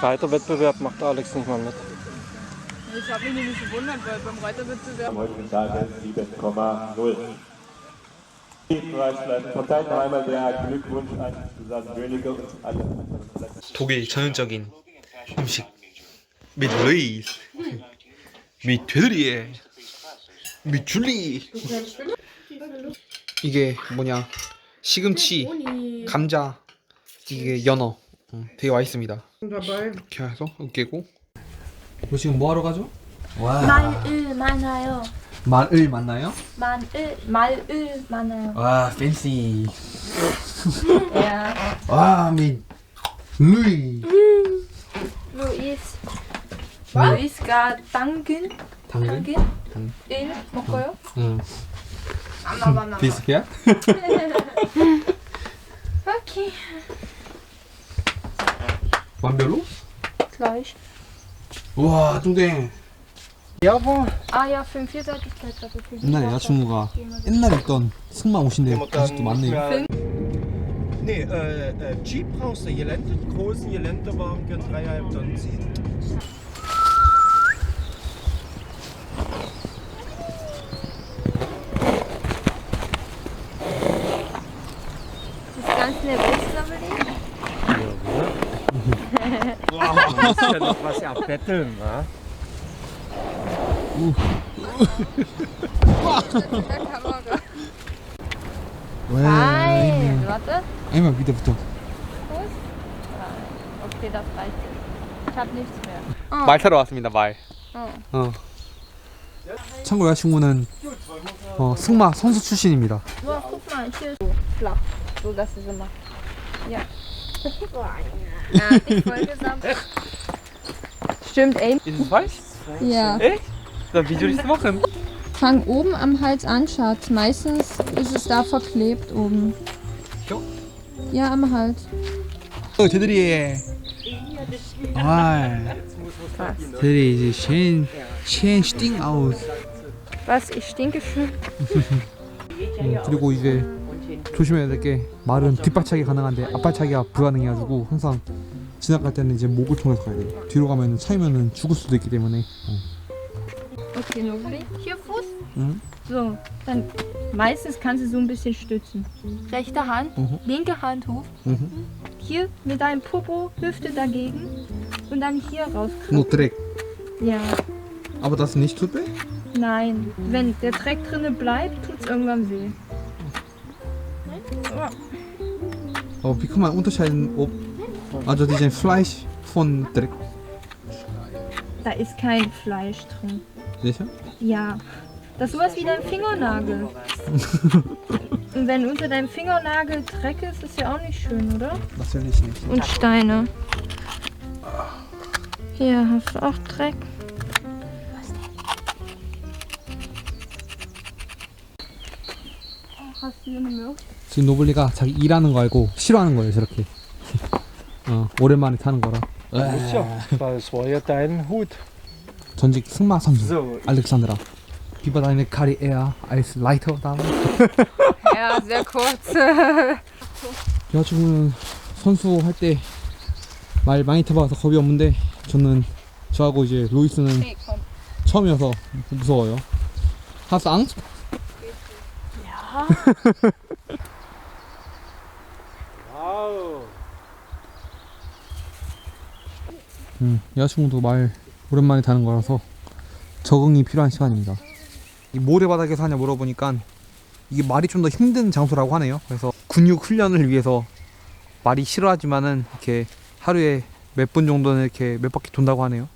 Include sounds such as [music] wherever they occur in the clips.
Reiterwettbewerb macht Alex nicht mal mit. Ich habe mich nämlich gewundert, weil beim Reiterwettbewerb am heutigen Tage 7,0. Preisleiter verteilt noch einmal der Glückwunsch an Susanne Böhnige und alle anderen Plätze. 독일 전형적인 음식 mit Reis mit 트리 mit 줄리 이게 뭐냐 시금치 감자 이게 연어 음, 되게 맛있습니다 이렇게 해서 으깨고 너 지금 뭐 하러 가죠? 말을 많아요. 말을 만나요? 말을 말을 많아요. 와 팬시 Ja. 와mit 루이 루이스. 루이스가 당근 당근? 당근 당- 일 먹어요? 응 비슷해요? [laughs] 오케이. 완별로? Gleich. 우와 뚱땡 Ah ja, fünf Vielseitigkeit. dafür fünf 옛날에 Wasser. 여자친구가 옛날에 있던 승마 옷인데 아직도 많네요 Nee, äh, äh, Jeep brauchst du Gelände. Die großen Geländewagen können dreieinhalb Tonnen ziehen. Das ist ganz nervös, Sammeli. Wow, muss Nein, warte. einmal wieder부터 Okay, das reicht. Ich habe nichts mehr. 말 타러 왔습니다 말 어. 어. 참고로 여자친구는 어, 승마 선수 출신입니다 Boah, guck mal, hier ist so flach. So, dass es immer. Ja. ja, nicht vollgesammelt. Stimmt, ey. Ist es falsch? Ja. Echt? Dann wie soll ich es machen? Fang oben am Hals an, Schatz. Meistens ist es da verklebt oben. So? Ja, am Hals. 어, 제들이 와 제들이 이제 쉔, 쉔 스팅 아웃 Was? Ich stinke schon. [laughs] 음, 그리고 이제 조심해야 될 게 말은 뒷발차기 가능한데 앞발차기가 불가능해가지고 항상 지나갈 때는 이제 목을 통해서 가야 돼요 뒤로 가면 차이면은 죽을 수도 있기 때문에 Okay, Nobli. Hier Fuß. Mhm. So, dann meistens kannst du so ein bisschen stützen. Rechte Hand, Mhm. linke Hand hoch. Mhm. Hier mit deinem Popo, Hüfte dagegen. Und dann hier raus. 너 드랙 Ja, aber das nicht tut weh? nein. Wenn der Dreck drinne bleibt, tut's irgendwann weh. Oh, wie kann man unterscheiden, ob also diesen Fleisch von Dreck? Da ist kein Fleisch drin. Sicher? Ja. Das ist sowas wie dein Fingernagel. [laughs] Und wenn unter deinem Fingernagel Dreck ist, ist ja auch nicht schön, oder? Das will ich nicht. Und Steine. Hier hast du auch Dreck. Hast du hier eine Milch? 지금 노블리가 자기 일하는 거 알고 싫어하는 거예요, 저렇게. 어, 오랜만에 타는 거라. Ja, das war ja dein Hut. 전직 승마 선수 So, 알렉산드라. Über deine Karriere als Leiter damals. Ja, sehr kurz. 여자친구는 선수 할 때 말 많이 타봐서 겁이 없는데 저는 저하고 이제 로이스는 Nee, komm. 처음이어서 무서워요. Hast Angst? wow. 음, 여자친구도 말 오랜만에 타는 거라서 적응이 필요한 시간입니다. 이 모래바닥에서 하냐 물어보니까 이게 말이 좀 더 힘든 장소라고 하네요. 그래서 근육 훈련을 위해서 말이 싫어하지만은 이렇게 하루에 몇 분 정도는 이렇게 몇 바퀴 돈다고 하네요.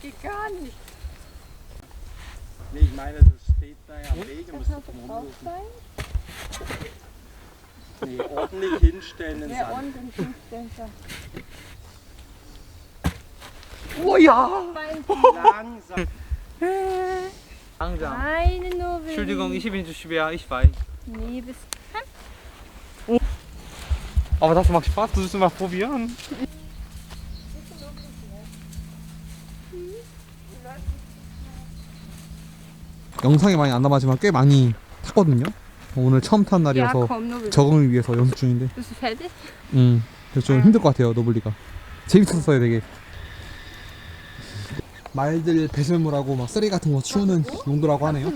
geht gar nicht. Nee, ich meine, das steht da am hm? Weg und müsste drum rumlaufen. Nee, ordentlich hinstellen Ja, Sand. ordentlich hinstellen. Oh ja! Langsam. Langsam. Eine nur Entschuldigung, ich bin zu schwer, ich weiß. Nee, bis oh. Aber das macht Spaß, das müssen mal probieren. 영상에 많이 안 남았지만 꽤 많이 탔거든요. 오늘 처음 탄 날이어서 wieder. 적응을 위해서 연습 중인데? 음, 그래서 좀 힘들 것 같아요 노블리가. 재밌었어요 되게. 말들 배설물하고 막 쓰레기 같은 거 치우는 용도라고 하네요.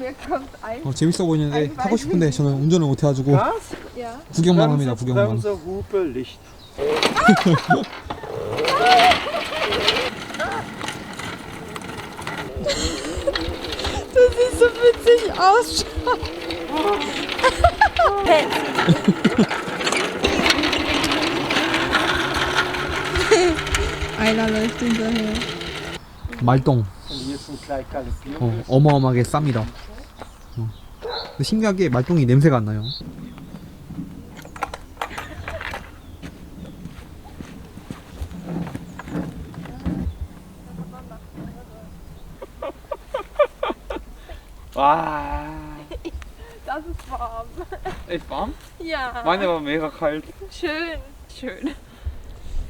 어, 재밌어 보이는데 타고 싶은데 저는 운전을 못 해가지고 Gas, Ja. 구경만 합니다 구경만. [laughs] Das sieht so witzig aus. Einer läuft hinterher. 말똥. 어, 어마어마하게 쌉니다. 어. 근데 신기하게 말똥이 냄새가 안 나요. 와, Das ist warm. echt warm? Ja. Meine war mega kalt. Schön. Schön.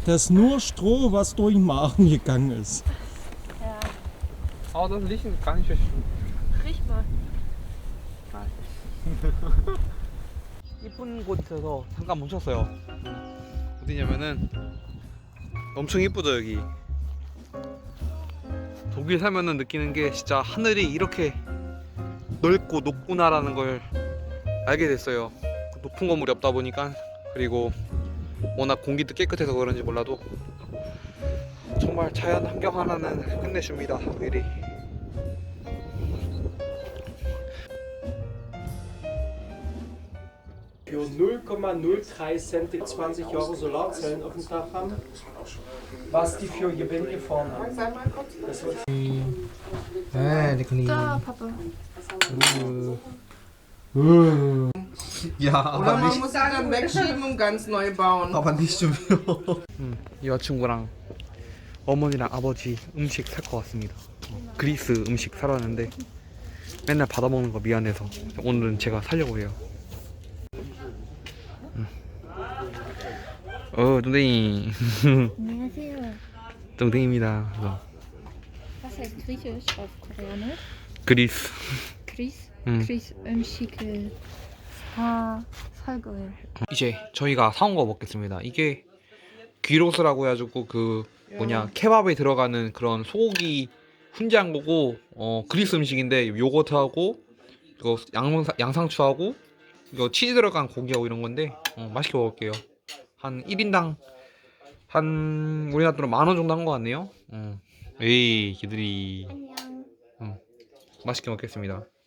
Das ist nur Stroh, was durch den Magen gegangen ist. 아, das riecht gar nicht so schlimm. Riech mal. 이쁜 곳에서 잠깐 멈췄어요. 어디냐면은 엄청 이쁘죠 여기. 독일 살면은 느끼는 게 진짜 하늘이 이렇게 넓고 높구나라는 걸 알게 됐어요. 높은 건물이 없다 보니까 그리고 워낙 공기도 깨끗해서 그런지 몰라도 정말 자연 환경 하나는 끝내줍니다 독일이. Für 0,03 Cent 20 Euro Solarzellen auf dem Dach haben. Was die für Gewinde vorne haben. Das wird 네, 니콜리. Da, 야, Oder man muss sie dann wegschieben und ganz neu bauen. 아 반드시 좀요. 음, 여자친구랑 어머니랑 아버지 음식 살 것 같습니다. 어, 그리스 음식 사러 왔는데 맨날 받아 먹는 거 미안해서 오늘은 제가 살려고 해요. 음. 어, 뚱땡이. 안녕하세요. 그래서 Was heißt Griechisch auf Koreanisch? 그리스. Chris? 음. Chris 음식을 사, 살 거예요. 이제 저희가 사온 거 먹겠습니다. 이게 귀로스라고 해가지고 그 뭐냐 케밥에 들어가는 그런 소고기 훈제한 거고 어 그리스 음식인데 요거트하고 이거 양, 양상추하고 이거 치즈 들어간 고기하고 이런 건데 어, 맛있게 먹을게요. 한 1인당 한 우리나라 돈으로 만 원 정도 한 거 같네요. 어. 에이 얘들이 안녕. 맛있게 먹겠습니다.